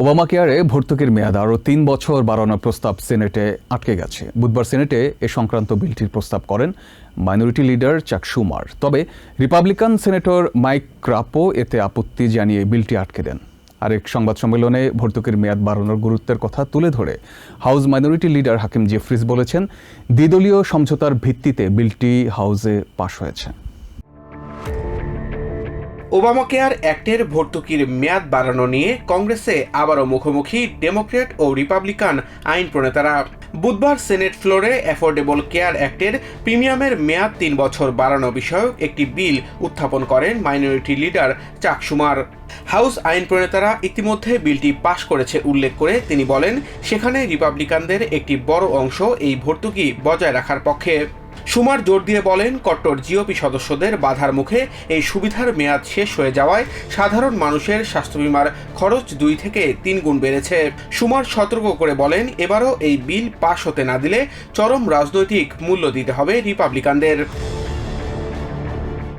Obama কেয়ারে ভর্তুকির মেয়াদ আরও তিন বছর বাড়ানোর প্রস্তাব সিনেটে আটকে গেছে। বুধবার সিনেটে এ সংক্রান্ত বিলটির প্রস্তাব করেন মাইনরিটি লিডার চাক সুমার। তবে রিপাবলিকান সেনেটর মাইক ক্রাপো এতে আপত্তি জানিয়ে বিলটি আটকে দেন। আরেক সংবাদ সম্মেলনে ভর্তুকির মেয়াদ বাড়ানোর গুরুত্বের কথা তুলে ধরে House minority leader Hakeem Jeffries বলেছেন, দ্বিদলীয় সমঝোতার ভিত্তিতে বিলটি হাউসে পাশ হয়েছে। ওবামা কেয়ার অ্যাক্টের ভর্তুকির মেয়াদ বাড়ানো নিয়ে কংগ্রেসে আবারও মুখোমুখি ডেমোক্রেট ও রিপাবলিকান আইন প্রণেতারা। বুধবার সেনেট ফ্লোরে অ্যাফোর্ডেবল কেয়ার অ্যাক্টের প্রিমিয়ামের মেয়াদ তিন বছর বাড়ানো বিষয়ক একটি বিল উত্থাপন করেন মাইনরিটি লিডার চাক সুমার। হাউস আইন প্রণেতারা ইতিমধ্যে বিলটি পাশ করেছে উল্লেখ করে তিনি বলেন, সেখানে রিপাবলিকানদের একটি বড় অংশ এই ভর্তুকি বজায় রাখার পক্ষে। সুমার জোর দিয়ে বলেন, কট্টর জিওপি সদস্যদের বাধার মুখে এই সুবিধার মেয়াদ শেষ হয়ে যাওয়ায় সাধারণ মানুষের স্বাস্থ্য বিমার খরচ দুই থেকে তিন গুণ বেড়েছে। সুমার সতর্ক করে বলেন, এবারও এই বিল পাশ হতে না দিলে চরম রাজনৈতিক মূল্য দিতে হবে রিপাবলিকানদের।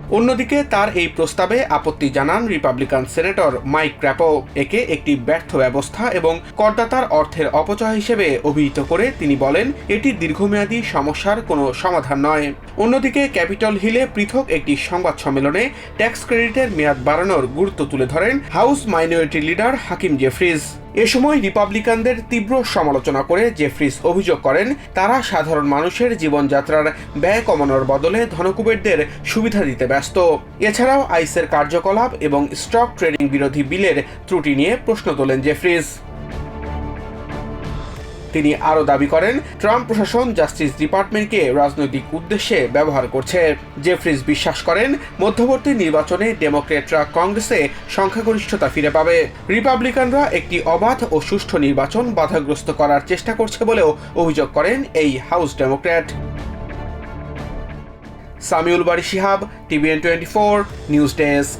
অন্যদিকে তার এই প্রস্তাবে আপত্তি জানান রিপাবলিকান সেনেটর মাইক ক্র্যাপো, একে একটি ব্যর্থ ব্যবস্থা এবং করদাতার অর্থের অপচয় হিসেবে অভিহিত করে তিনি বলেন, এটি দীর্ঘমেয়াদী সমস্যার কোনো সমাধান নয়। অন্যদিকে ক্যাপিটল হিলে পৃথক একটি সংবাদ সম্মেলনে ট্যাক্স ক্রেডিটের মেয়াদ বাড়ানোর গুরুত্ব তুলে ধরেন House minority leader Hakeem Jeffries. এ সময় রিপাবলিকানদের তীব্র সমালোচনা করে জেফ্রিস অভিযোগ করেন, তারা সাধারণ মানুষের জীবনযাত্রার ব্যয় কমানোর বদলে ধনকুবেরদের সুবিধা দিতে ব্যস্ত। এছাড়াও আইসের কার্যকলাপ এবং স্টক ট্রেডিং বিরোধী বিলের ত্রুটি নিয়ে প্রশ্ন তোলেন জেফ্রিজ তিনি আরও দাবি করেন, ট্রাম্প প্রশাসন জাস্টিস ডিপার্টমেন্টকে রাজনৈতিক উদ্দেশ্যে ব্যবহার করছে। জেফ্রিজ বিশ্বাস করেন, মধ্যবর্তী নির্বাচনে ডেমোক্রেটরা কংগ্রেসে সংখ্যাগরিষ্ঠতা ফিরে পাবে। রিপাবলিকানরা একটি অবাধ ও সুষ্ঠু নির্বাচন বাধাগ্রস্ত করার চেষ্টা করছে বলেও অভিযোগ করেন এই House Democrat. Samiul Bari Shihab, TVN twenty four, news desk.